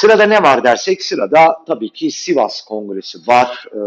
Sırada ne var dersek sırada tabii ki Sivas Kongresi var. Ee,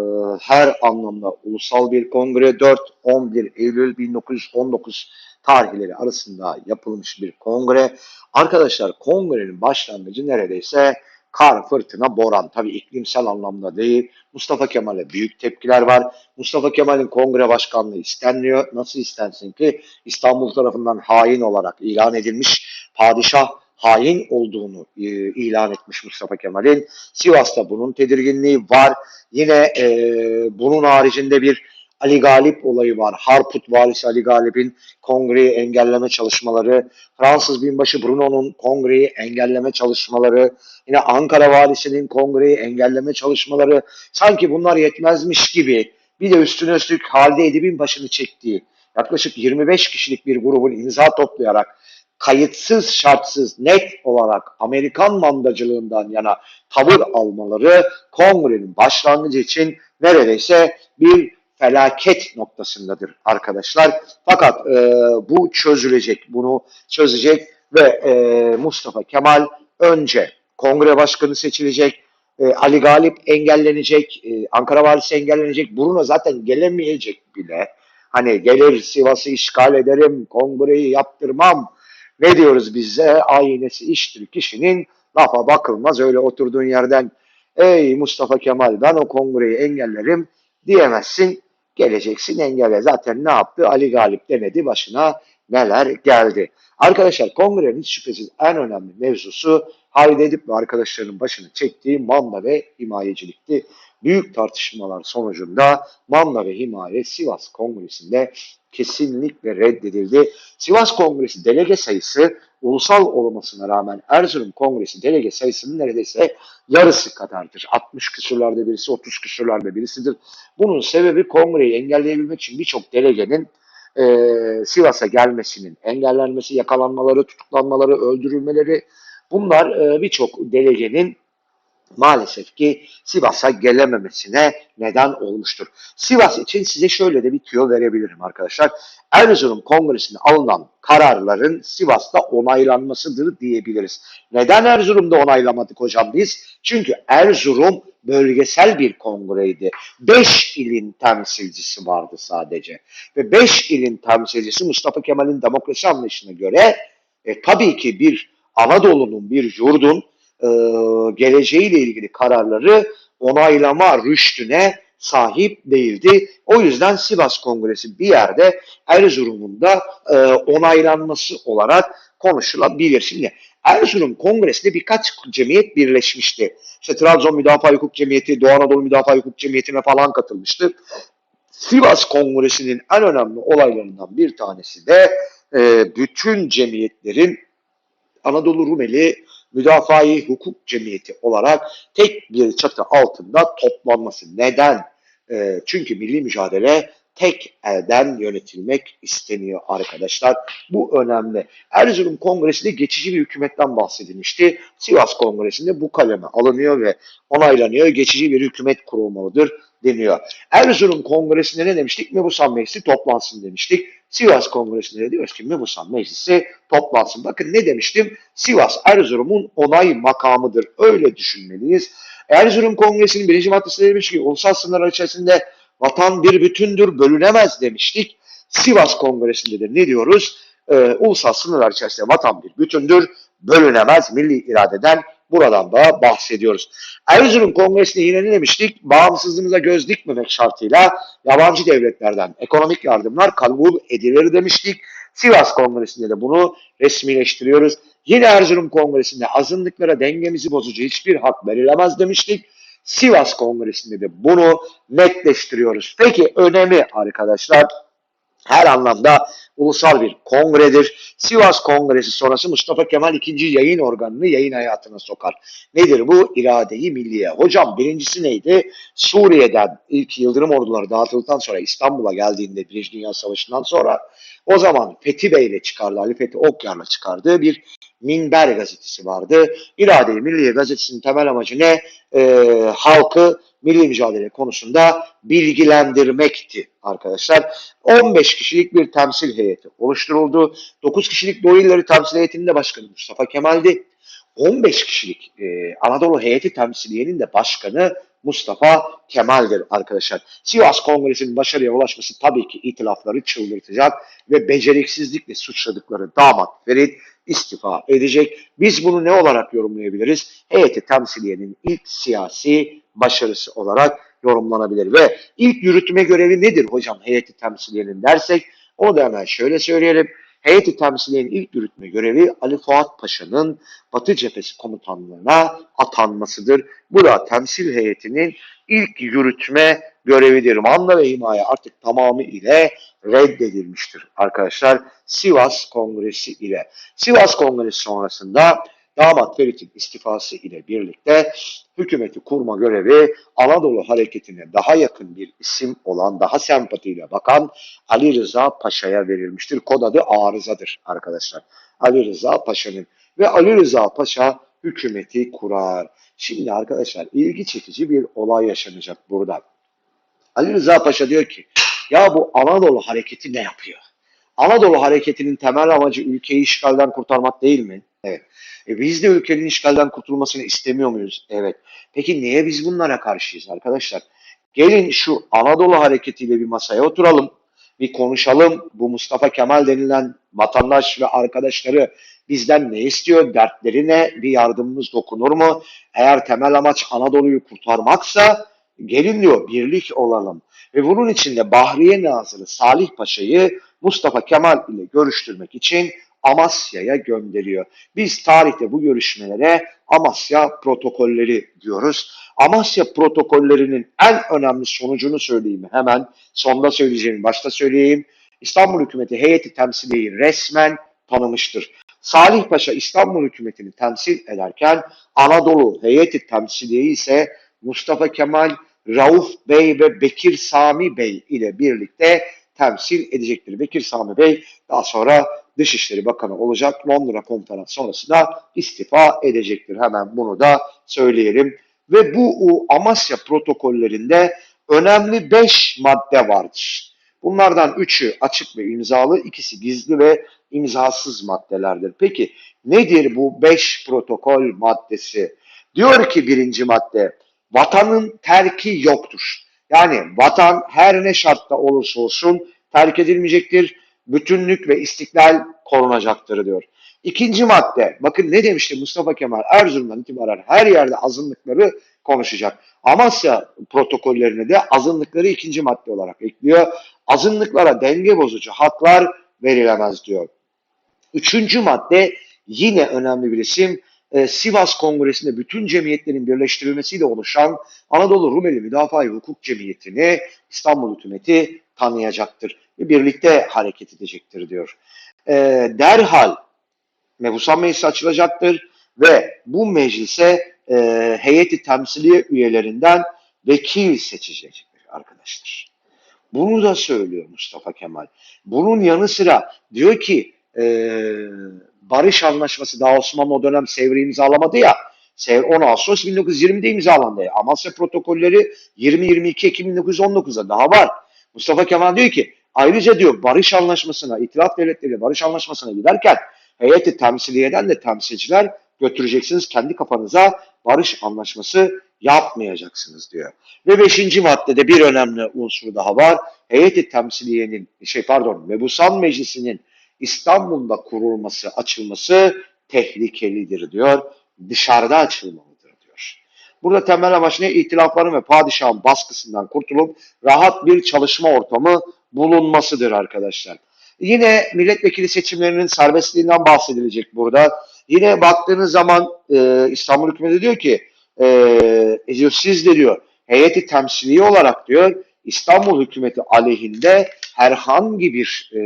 her anlamda ulusal bir kongre 4-11 Eylül 1919 tarihleri arasında yapılmış bir kongre. Arkadaşlar kongrenin başlangıcı neredeyse kar, fırtına, boran. Tabii iklimsel anlamda değil. Mustafa Kemal'e büyük tepkiler var. Mustafa Kemal'in kongre başkanlığı istenmiyor. Nasıl istensin ki? İstanbul tarafından hain olarak ilan edilmiş padişah hain olduğunu e, ilan etmiş Mustafa Kemal'in. Sivas'ta bunun tedirginliği var. Yine e, bunun haricinde bir Ali Galip olayı var. Harput valisi Ali Galip'in kongreyi engelleme çalışmaları, Fransız binbaşı Bruno'nun kongreyi engelleme çalışmaları, yine Ankara valisinin kongreyi engelleme çalışmaları sanki bunlar yetmezmiş gibi bir de üstüne üstlük Halide Edip'in başını çektiği yaklaşık 25 kişilik bir grubun imza toplayarak kayıtsız şartsız net olarak Amerikan mandacılığından yana tavır almaları kongrenin başlangıcı için neredeyse bir felaket noktasındadır arkadaşlar. Fakat e, bu çözülecek, bunu çözecek ve e, Mustafa Kemal önce kongre başkanı seçilecek, e, Ali Galip engellenecek, e, Ankara valisi engellenecek, Bruno zaten gelemeyecek bile. Hani gelir Sivas'ı işgal ederim, kongreyi yaptırmam. Ne diyoruz bize? Aynesi iştir kişinin lafa bakılmaz öyle oturduğun yerden ey Mustafa Kemal ben o kongreyi engellerim diyemezsin. Geleceksin engelle. Zaten ne yaptı? Ali Galip denedi başına neler geldi. Arkadaşlar kongrenin hiç şüphesiz en önemli mevzusu Halide Edip ve arkadaşlarının başını çektiği manda ve himayecilikti. Büyük tartışmalar sonucunda manda ve himaye Sivas Kongresi'nde kesinlikle reddedildi. Sivas Kongresi delege sayısı ulusal olmasına rağmen Erzurum Kongresi delege sayısının neredeyse yarısı kadardır. 60 küsurlarda birisi, 30 küsurlarda birisidir. Bunun sebebi kongreyi engelleyebilmek için birçok delegenin e, Sivas'a gelmesinin engellenmesi, yakalanmaları, tutuklanmaları, öldürülmeleri bunlar e, birçok delegenin maalesef ki Sivas'a gelememesine neden olmuştur. Sivas için size şöyle de bir tüyo verebilirim arkadaşlar. Erzurum Kongresi'nde alınan kararların Sivas'ta onaylanmasıdır diyebiliriz. Neden Erzurum'da onaylamadık hocam biz? Çünkü Erzurum bölgesel bir kongreydi. Beş ilin temsilcisi vardı sadece. Ve beş ilin temsilcisi Mustafa Kemal'in demokrasi anlayışına göre e, tabii ki bir Anadolu'nun, bir yurdun e, geleceğiyle ilgili kararları onaylama rüştüne sahip değildi. O yüzden Sivas Kongresi bir yerde Erzurum'un da e, onaylanması olarak konuşulabilir. Şimdi Erzurum Kongresi'nde birkaç cemiyet birleşmişti. İşte Trabzon Müdafaa Hukuk Cemiyeti, Doğu Anadolu Müdafaa Hukuk Cemiyeti'ne falan katılmıştı. Sivas Kongresi'nin en önemli olaylarından bir tanesi de e, bütün cemiyetlerin Anadolu Rumeli Müdafaa-i Hukuk Cemiyeti olarak tek bir çatı altında toplanması. Neden? E, çünkü milli mücadele tek elden yönetilmek isteniyor arkadaşlar. Bu önemli. Erzurum Kongresi'nde geçici bir hükümetten bahsedilmişti. Sivas Kongresi'nde bu kaleme alınıyor ve onaylanıyor. Geçici bir hükümet kurulmalıdır deniyor. Erzurum Kongresi'nde ne demiştik? Mebusan Meclisi toplansın demiştik. Sivas Kongresi'nde de diyoruz ki Mebusan Meclisi toplansın. Bakın ne demiştim? Sivas Erzurum'un onay makamıdır. Öyle düşünmeliyiz. Erzurum Kongresi'nin birinci maddesi demiş ki ulusal sınırlar içerisinde vatan bir bütündür, bölünemez demiştik. Sivas Kongresi'nde de ne diyoruz? Ee, ulusal sınırlar içerisinde vatan bir bütündür, bölünemez milli iradeden buradan da bahsediyoruz. Erzurum Kongresi'nde yine ne demiştik? Bağımsızlığımıza göz dikmemek şartıyla yabancı devletlerden ekonomik yardımlar kabul edilir demiştik. Sivas Kongresi'nde de bunu resmileştiriyoruz. Yine Erzurum Kongresi'nde azınlıklara dengemizi bozucu hiçbir hak verilemez demiştik. Sivas Kongresi'nde de bunu netleştiriyoruz. Peki önemi arkadaşlar her anlamda ulusal bir kongredir. Sivas Kongresi sonrası Mustafa Kemal ikinci yayın organını yayın hayatına sokar. Nedir bu? İradeyi milliye. Hocam birincisi neydi? Suriye'den ilk Yıldırım orduları dağıtıldıktan sonra İstanbul'a geldiğinde Birinci Dünya Savaşı'ndan sonra o zaman Fethi Bey ile çıkardı, Ali Fethi Okyar'la çıkardığı bir Minber gazetesi vardı. İrade-i Milliye gazetesinin temel amacı ne? Ee, halkı milli mücadele konusunda bilgilendirmekti arkadaşlar. 15 kişilik bir temsil heyeti oluşturuldu. 9 kişilik Doğu İlleri Temsil Heyeti'nin de başkanı Mustafa Kemal'di. 15 kişilik e, Anadolu heyeti temsiliyenin de başkanı Mustafa Kemal'dir arkadaşlar. Sivas Kongresi'nin başarıya ulaşması tabii ki itilafları çıldırtacak ve beceriksizlikle suçladıkları damat Ferit istifa edecek. Biz bunu ne olarak yorumlayabiliriz? Heyeti temsiliyenin ilk siyasi başarısı olarak yorumlanabilir ve ilk yürütme görevi nedir hocam heyeti temsiliyenin dersek o da hemen şöyle söyleyelim. Heyeti temsiliyenin ilk yürütme görevi Ali Fuat Paşa'nın Batı Cephesi Komutanlığına atanmasıdır. Bu da temsil heyetinin ilk yürütme görevidir. Manda ve himaye artık tamamı ile reddedilmiştir arkadaşlar. Sivas Kongresi ile. Sivas Kongresi sonrasında damat Ferit'in istifası ile birlikte hükümeti kurma görevi Anadolu hareketine daha yakın bir isim olan, daha sempatiyle bakan Ali Rıza Paşa'ya verilmiştir. Kod adı Arıza'dır arkadaşlar. Ali Rıza Paşa'nın ve Ali Rıza Paşa hükümeti kurar. Şimdi arkadaşlar ilgi çekici bir olay yaşanacak burada. Ali Rıza Paşa diyor ki ya bu Anadolu hareketi ne yapıyor? Anadolu hareketinin temel amacı ülkeyi işgalden kurtarmak değil mi? Evet. E biz de ülkenin işgalden kurtulmasını istemiyor muyuz? Evet. Peki niye biz bunlara karşıyız arkadaşlar? Gelin şu Anadolu hareketiyle bir masaya oturalım. Bir konuşalım. Bu Mustafa Kemal denilen vatandaş ve arkadaşları bizden ne istiyor? Dertleri ne? Bir yardımımız dokunur mu? Eğer temel amaç Anadolu'yu kurtarmaksa gelin diyor birlik olalım. Ve bunun için de Bahriye Nazırı Salih Paşa'yı Mustafa Kemal ile görüştürmek için Amasya'ya gönderiyor. Biz tarihte bu görüşmelere Amasya protokolleri diyoruz. Amasya protokollerinin en önemli sonucunu söyleyeyim hemen. Sonda söyleyeceğim, başta söyleyeyim. İstanbul hükümeti heyeti temsiliyi resmen tanımıştır. Salih Paşa İstanbul hükümetini temsil ederken Anadolu heyeti temsiliyi ise Mustafa Kemal, Rauf Bey ve Bekir Sami Bey ile birlikte temsil edecektir. Bekir Sami Bey daha sonra Dışişleri Bakanı olacak. Londra konferans sonrasında istifa edecektir. Hemen bunu da söyleyelim. Ve bu Amasya protokollerinde önemli 5 madde vardır. Bunlardan üçü açık ve imzalı, ikisi gizli ve imzasız maddelerdir. Peki nedir bu 5 protokol maddesi? Diyor ki birinci madde, vatanın terki yoktur. Yani vatan her ne şartta olursa olsun terk edilmeyecektir. Bütünlük ve istiklal korunacaktır diyor. İkinci madde, bakın ne demişti Mustafa Kemal Erzurum'dan itibaren her yerde azınlıkları konuşacak. Amasya protokollerine de azınlıkları ikinci madde olarak ekliyor. Azınlıklara denge bozucu haklar verilemez diyor. Üçüncü madde yine önemli bir isim. Ee, Sivas Kongresi'nde bütün cemiyetlerin birleştirilmesiyle oluşan Anadolu Rumeli Müdafaa Hukuk Cemiyeti'ni İstanbul hükümeti tanıyacaktır ve birlikte hareket edecektir diyor. E, derhal Mebusan Meclisi açılacaktır ve bu meclise e, heyeti temsiliye üyelerinden vekil seçecektir arkadaşlar. Bunu da söylüyor Mustafa Kemal. Bunun yanı sıra diyor ki e, barış anlaşması daha Osmanlı o dönem Sevr'i imzalamadı ya. Sevr 10 Ağustos 1920'de imzalandı. Amasya protokolleri 20-22 Ekim 1919'da daha var. Mustafa Kemal diyor ki ayrıca diyor barış anlaşmasına, itilaf devletleri barış anlaşmasına giderken heyeti temsiliyeden de temsilciler götüreceksiniz kendi kafanıza barış anlaşması yapmayacaksınız diyor. Ve beşinci maddede bir önemli unsur daha var. Heyeti temsiliyenin, şey pardon, Mebusan Meclisi'nin İstanbul'da kurulması, açılması tehlikelidir diyor. Dışarıda açılmalıdır diyor. Burada temel amaç ne? İtilafların ve padişahın baskısından kurtulup rahat bir çalışma ortamı bulunmasıdır arkadaşlar. Yine milletvekili seçimlerinin serbestliğinden bahsedilecek burada. Yine baktığınız zaman e, İstanbul hükümeti diyor ki e, siz de diyor heyeti temsili olarak diyor İstanbul hükümeti aleyhinde herhangi bir e,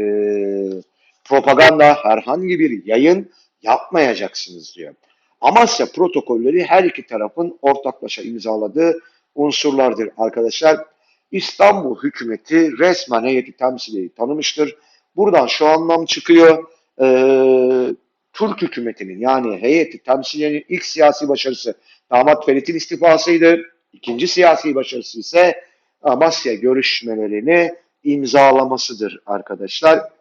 propaganda, herhangi bir yayın yapmayacaksınız diyor. Amasya protokolleri her iki tarafın ortaklaşa imzaladığı unsurlardır arkadaşlar. İstanbul hükümeti resmen heyeti temsiliyi tanımıştır. Buradan şu anlam çıkıyor. Ee, Türk hükümetinin yani heyeti temsiliyenin ilk siyasi başarısı damat Ferit'in istifasıydı. İkinci siyasi başarısı ise Amasya görüşmelerini imzalamasıdır arkadaşlar.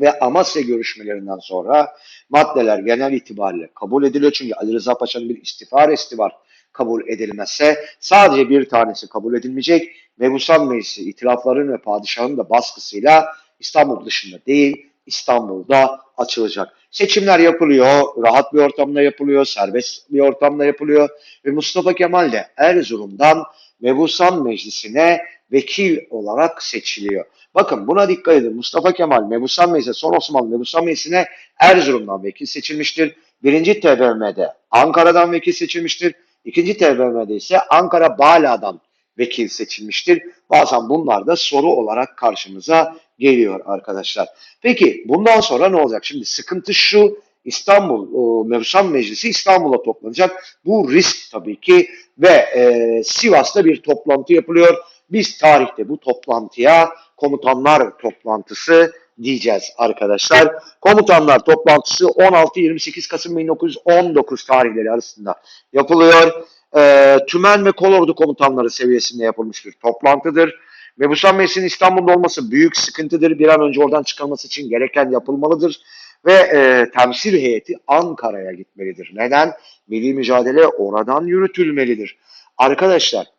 Ve Amasya görüşmelerinden sonra maddeler genel itibariyle kabul ediliyor. Çünkü Ali Rıza Paşa'nın bir istifa resti var. Kabul edilmezse sadece bir tanesi kabul edilmeyecek. Mebusan Meclisi itilafların ve padişahın da baskısıyla İstanbul dışında değil İstanbul'da açılacak. Seçimler yapılıyor, rahat bir ortamda yapılıyor, serbest bir ortamda yapılıyor ve Mustafa Kemal de Erzurum'dan Mebusan Meclisi'ne vekil olarak seçiliyor. Bakın buna dikkat edin. Mustafa Kemal Mebusan Meclisi, son Osmanlı Mebusan Meclisi'ne Erzurum'dan vekil seçilmiştir. Birinci TBMM'de Ankara'dan vekil seçilmiştir. İkinci TBMM'de ise Ankara Bala'dan vekil seçilmiştir. Bazen bunlar da soru olarak karşımıza geliyor arkadaşlar. Peki bundan sonra ne olacak? Şimdi sıkıntı şu İstanbul o, Mebusan Meclisi İstanbul'a toplanacak. Bu risk tabii ki ve e, Sivas'ta bir toplantı yapılıyor. Biz tarihte bu toplantıya komutanlar toplantısı diyeceğiz arkadaşlar. Komutanlar toplantısı 16-28 Kasım 1919 tarihleri arasında yapılıyor. E, Tümen ve Kolordu komutanları seviyesinde yapılmış bir toplantıdır. Mebusan Meclisi'nin İstanbul'da olması büyük sıkıntıdır. Bir an önce oradan çıkarılması için gereken yapılmalıdır. Ve e, temsil heyeti Ankara'ya gitmelidir. Neden? Milli mücadele oradan yürütülmelidir. Arkadaşlar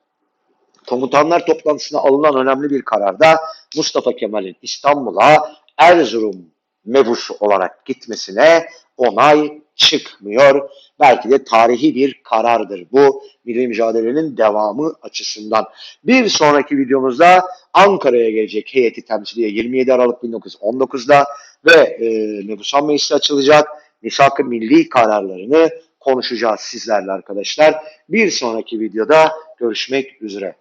komutanlar toplantısına alınan önemli bir kararda Mustafa Kemal'in İstanbul'a Erzurum mebusu olarak gitmesine onay çıkmıyor. Belki de tarihi bir karardır bu milli mücadelenin devamı açısından. Bir sonraki videomuzda Ankara'ya gelecek heyeti temsiliye 27 Aralık 1919'da ve e, Mebusan Meclisi açılacak. Misak-ı milli kararlarını konuşacağız sizlerle arkadaşlar. Bir sonraki videoda görüşmek üzere.